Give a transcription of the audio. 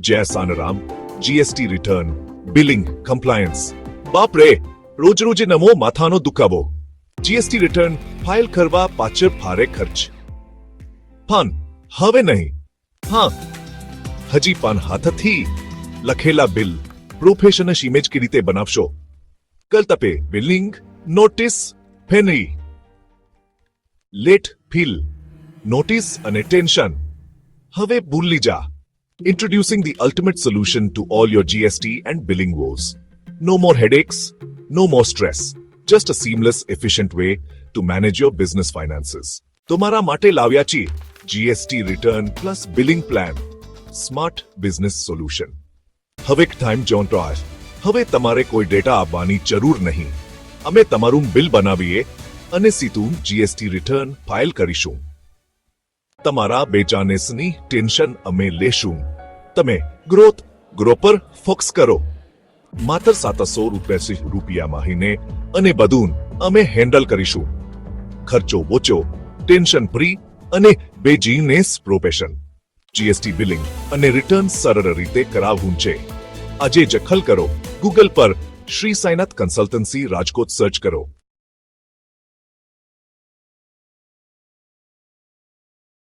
જય સાનરામ GST return billing compliance બાપ રે રોજ રોજે નમો માથાનો દુખાવો જીએસટી રિટર્ન ફાઇલ કરવા પાછળ ભારે ખર્ચ પણ હવે નહીં હા હજી પણ હાથથી લખેલા બિલ પ્રોફેશનલ ઇમેજ કે રીતે બનાવશો કલતપે બિલિંગ નોટિસ ફેનરી લેટ ફીલ નોટિસ અને ટેન્શન હવે ભૂલી જા Introducing the ultimate solution to all your GST and billing woes. No more headaches, no more stress. Just a seamless, efficient way to manage your business finances. તમારા માટે લાવ્યા છીએ GST return plus billing plan smart business solution હવે time John try હવે તમારે કોઈ data આપવાની જરૂર નહીં અમે તમારું બિલ બનાવીએ અને સીધું જીએસટી રિટર્ન ફાઇલ કરીશું તમારા બેચાનેસની ટેન્શન અમે લેશું તમે ગ્રોથ ગ્રો પર ફોકસ કરો. માત્ર સાતસો રૂપિયા રૂપિયા મહિને અને બધું અમે હેન્ડલ કરીશું. ખર્ચો ઓછો, ટેન્શન ફ્રી અને બેજીનેસ પ્રોફેશન જીએસટી બિલિંગ અને રિટર્ન સરળ રીતે કરાવવું છે. આજે જખલ કરો. ગૂગલ પર શ્રી સાયનાથ કન્સલ્ટન્સી રાજકોટ સર્ચ કરો.